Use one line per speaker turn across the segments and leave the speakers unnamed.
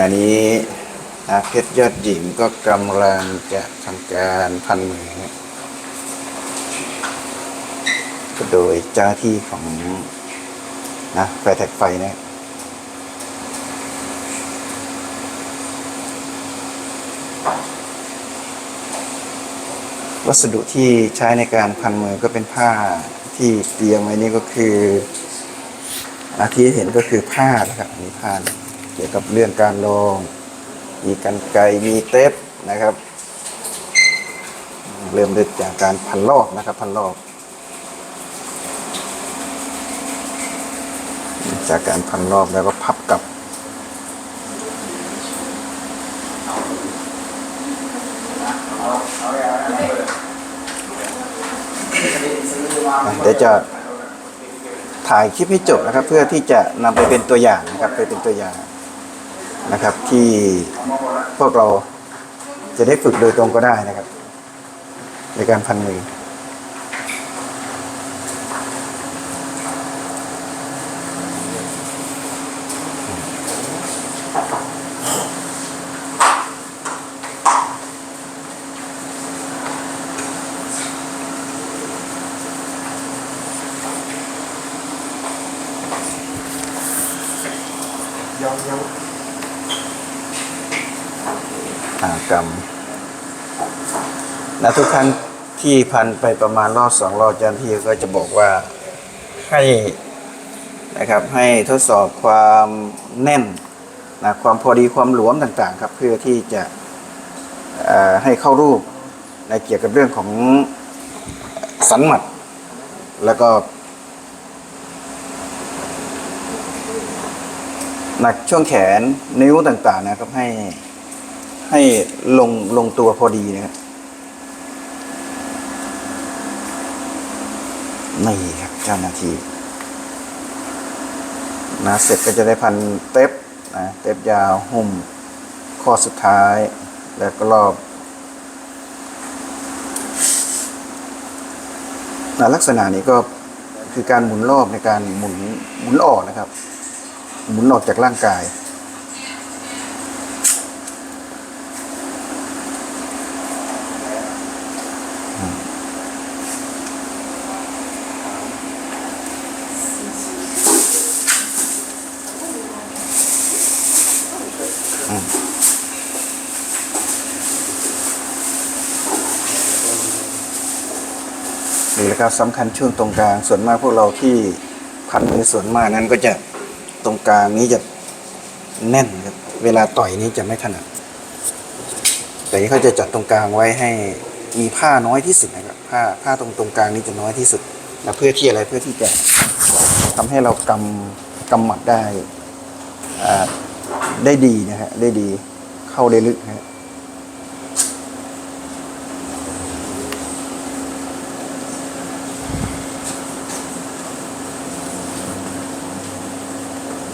ณะนี้นะเพชรยอดหญิงก็กำลังจะทำการพันมือก็โดยเจ้าที่ของนะไฟแท็กไฟนะวัสดุที่ใช้ในการพันมือก็เป็นผ้าที่เตรียมไว้นี่ก็คืออาที่เห็นก็คือผ้านะครับอันนี้ผ้า เกี่ยวกับเรื่องการลอง มีกันไกมีเทปนะครับ เริ่มด้วยจากการพันรอบนะครับ พันรอบ จากการพันรอบแล้วก็พับกลับเดี๋ยวจะถ่ายคลิปให้จบนะครับ เพื่อที่จะนำไปเป็นตัวอย่างนะครับ ไปเป็นตัวอย่าง นะครับ ที่พวกเราจะได้ฝึกโดยตรงก็ได้นะครับ ในการพันมือากรรมนะทุกครั้งที่พันไปประมาณรอบสองรอบจารย์พี่ก็จะบอกว่าให้นะครับให้ทดสอบความแน่นนะความพอดีความหลวมต่างๆครับเพื่อที่จะให้เข้ารูปในเกี่ยวกับเรื่องของสันหมัด แล้วก็หนักช่วงแขนนิ้วต่างๆนะครับให้ ให้ลงลงตัวพอดีนะครับนี่ครับเจ้าหน้าที่นะเสร็จก็จะได้พันเต็บนะเต็บยาวหุ้มข้อสุดท้าย แล้วก็รอบนะลักษณะนี้ก็คือการหมุนรอบในการหมุนหมุนออกนะครับ หมุนออกจากร่างกาย ละครับสำคัญช่วงตรงกลางส่วนมากพวกเราที่พันมือส่วนมากนั้นก็จะตรงกลางนี้จะแน่นครับเวลาต่อยนี้จะไม่ถนัดแต่นี้เขาจะจัดตรงกลางไว้ให้มีผ้าน้อยที่สุดนะครับผ้าผ้าตรงตรงกลางนี้จะน้อยที่สุดนะเพื่อที่อะไรเพื่อที่จะทำให้เรากำกำหมัดได้อ่าได้ดีนะฮะได้ดีเข้าได้ลึกนะฮะ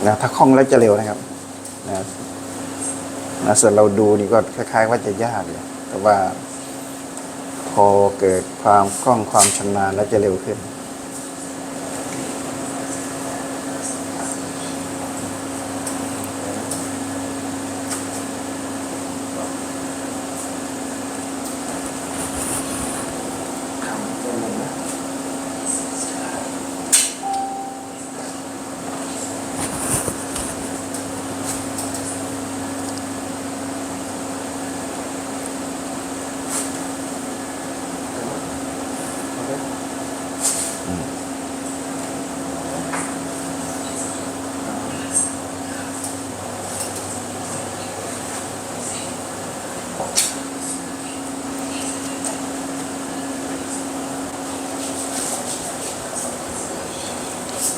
นะถ้าคล่องแล้วจะเร็วนะครับนะนะส่วนเราดูนี่ก็คล้าย ๆ ว่าจะยากเลยแต่ว่า พอเกิดความคล่องความชำนาญแล้วจะเร็วขึ้น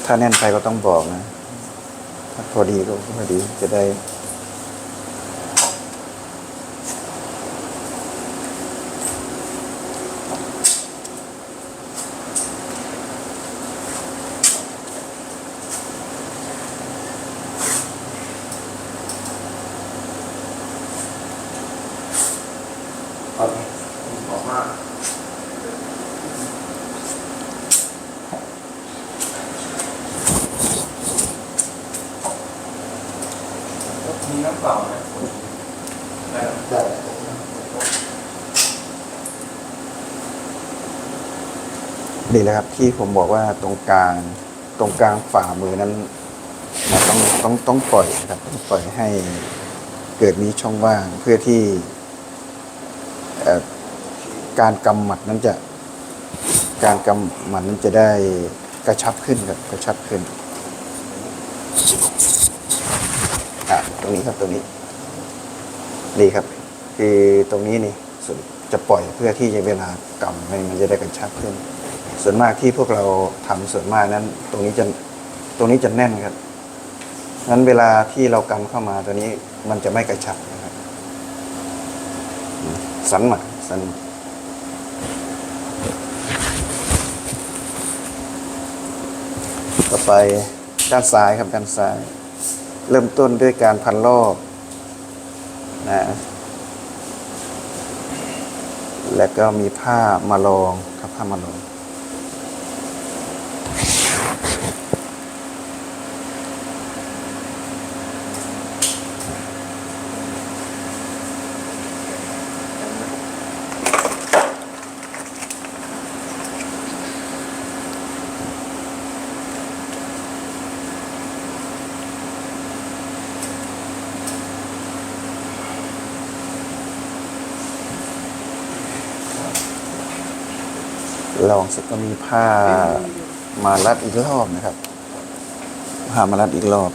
ถ้าแน่นไปก็ต้องบอกนะ ถ้าพอดีก็พอดีจะได้
ค มีน้ำเปล่าไหมได้ครับ
ได้
นี่แหละครับที่ผมบอกว่าตรงกลางตรงกลางฝ่ามือนั้นต้องต้องต้องปล่อยนะครับต้องปล่อยให้เกิดมีช่องว่างเพื่อที่การกำหมัดนั้นจะการกำหมัดนั้นจะได้กระชับขึ้นครับกระชับขึ้นอะตรงนี้ครับตรงนี้ดีครับ คือตรงนี้นี่จะปล่อยเพื่อที่จะเวลากำมันจะได้กระชับขึ้น ส่วนมากที่พวกเราทำส่วนมากนั้น ตรงนี้จะตรงนี้จะแน่นครับงั้นเวลาที่เรากำเข้ามาตัวนี้มันจะไม่กระชับนะครับสันหมัดสันหมัดต่อไปด้านซ้ายครับด้านซ้าย เริ่มต้นด้วยการพันรอบนะแล้วก็มีผ้ามาลองครับผ้ามาลอง ลองเสร็จก็มีผ้ามารัดอีกรอบนะครับ ผ้ามารัดอีกรอบ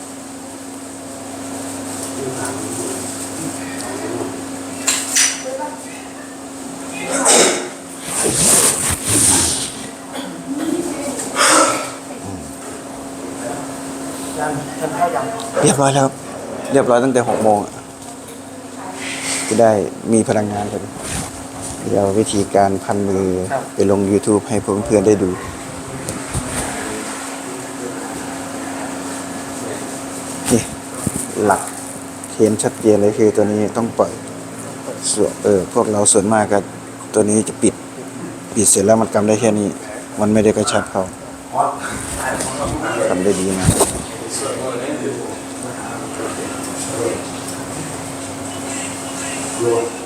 เรี
ยบร้อยแล้วครับ เรียบร้อยตั้งแต่หกโมงจะได้มีพลังงานกัน เดี๋ยววิธีการพันมือไปลง YouTube ให้เพื่อนๆได้ดูนี่หลักเห็นชัดเจนเลยคือตัวนี้ต้องปล่อยส่วนเออพวกเราส่วนมากก็ตัวนี้จะปิด ปิดเสร็จแล้วมันกำได้แค่นี้ มันไม่ได้กระชับเขาทำได้ดีมาก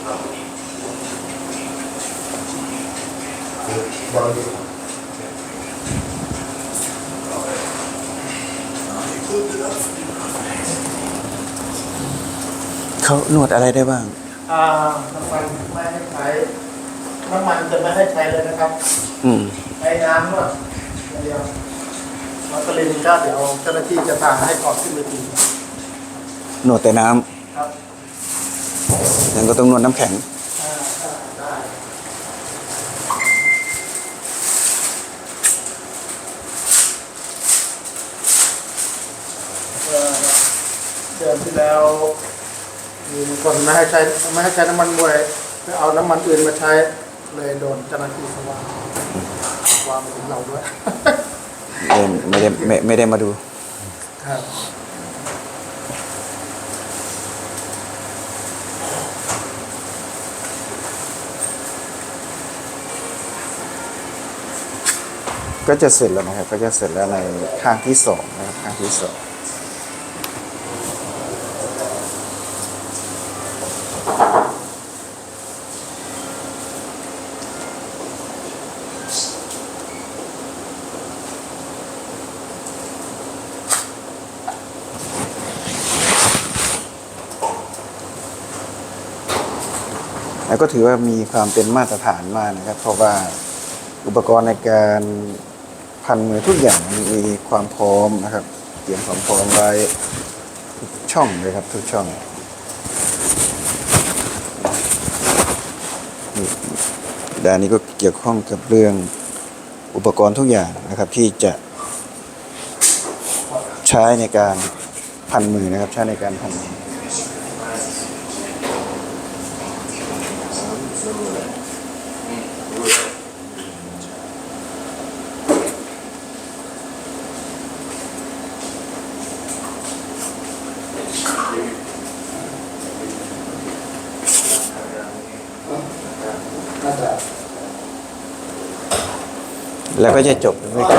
เขานวดอะไรได้บ้าง
อ่าน้ำมันไม่ให้ใช้น้ำมันจะไม่ให้ใช้เลยนะครับ
อืม
ใช้น้ำนวดอย่างเดียววัสลินก็เดี๋ยวเจ้าหน้าที่จะพาให้กอดขึ้นเวที
นวดแต่น้ำ
ครับ
ยังก็ต้องนวดน้ำแข็ง
อ่าได้ได้เอ่อเดื อนที่แล้วมีคนไม่ให้ใช้ไม่ให้ใช้น้ำมันมวยไปเอาน้ำมันอื่นมาใช้เลยโดนเจ้าหน้าที่สว่างวางถึงเราด้วย
ไม่ได้ไม่ได้ไม่ไม่ได้มาดู
ครับ
ก็จะเสร็จแล้วนะครับ ก็จะเสร็จแล้วในข้างที่สองนะครับข้างที่สอง แล้วก็ถือว่ามีความเป็นมาตรฐานมากนะครับ เพราะว่าอุปกรณ์ในการพันมือทุกอย่างมีความพร้อมนะครับ เตรียมความพร้อมไว้ทุกช่องเลยครับทุกช่องนี่ด้านนี้ก็เกี่ยวข้องกับเรื่องอุปกรณ์ทุกอย่างนะครับที่จะใช้ในการพันมือนะครับ ใช้ในการพันมือ แล้วก็จะจบด้วยก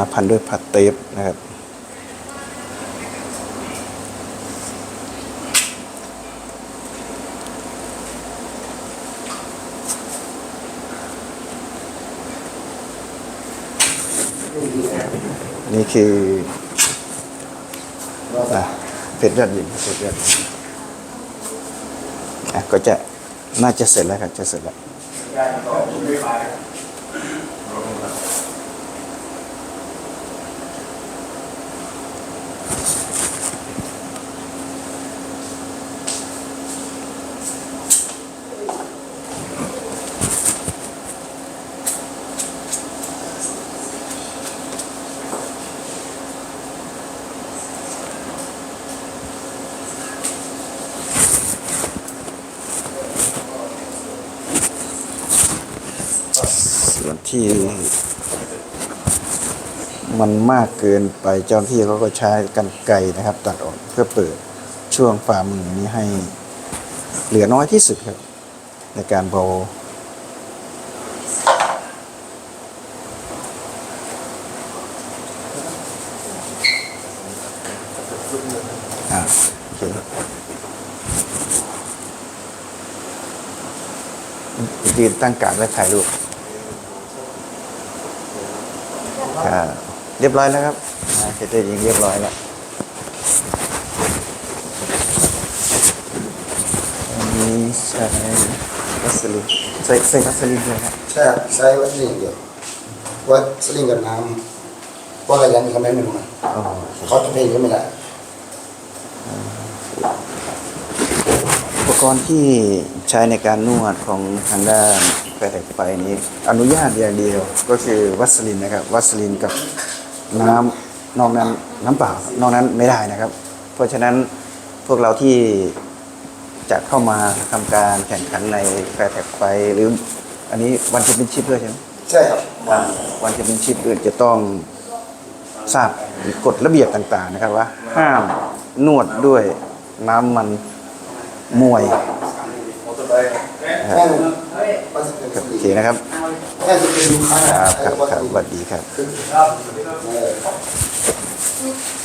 ารพันด้วยผัดเทปนะครับนี่คืออเพชรยอดหญิงเพชดยอดหญิงก็จะน่าจะเสร็จแล้วครับจะเสร็จแล้ว
ได้ก็ไม่ไที่
มันมากเกินไปเจ้าหน้าที่เขาก็ใช้กันไกรนะครับ ตัดออกเพื่อเปิดช่วงฝ่ามือนี้ให้เหลือน้อยที่สุดครับ ในการเบาอ่าโอเคยืนตั้งการดไว้ถ่ายรูป ครับเรียบร้อยแล้วครับอ่าเสร็จได้ยิงเรียบร้อยแล้วอันนี้ใช้วัสลินใส่ใส่วัสลินเลยครับ
ใช่ครับใช้วัสลินเดียววัสลินกับน้ำเพราะอะไรยันเขาไม่เหมือนกัน
อ๋อ
เขาจะเพลงก็ไม่ได้
อุปกรณ์ที่ใช้ในการนวดของทางด้าน แปรแตกไฟนี้อนุญาตอย่างเดียวก็คือวัสลินนะครับ วัสลินกับน้ำนอกนั้นน้ำเปล่านอกนั้นไม่ได้นะครับ เพราะฉะนั้นพวกเราที่จะเข้ามาทำการแข่งขันในแปรแตกไฟหรืออันนี้วันแชมเปี้ยนชิพด้วยใช่ไหม
ใช่ครับ
ว่าวันแชมเปี้ยนชิพอื่นจะต้องทราบกฎระเบียบต่างๆนะครับว่า ห้ามนวดด้วยน้ำมันมวย
มอเตอร์ไซ ค
รับโอเคนะครับ
ค
รับครับ
ส
ครับสวัสดีครับ
คือ
ครับ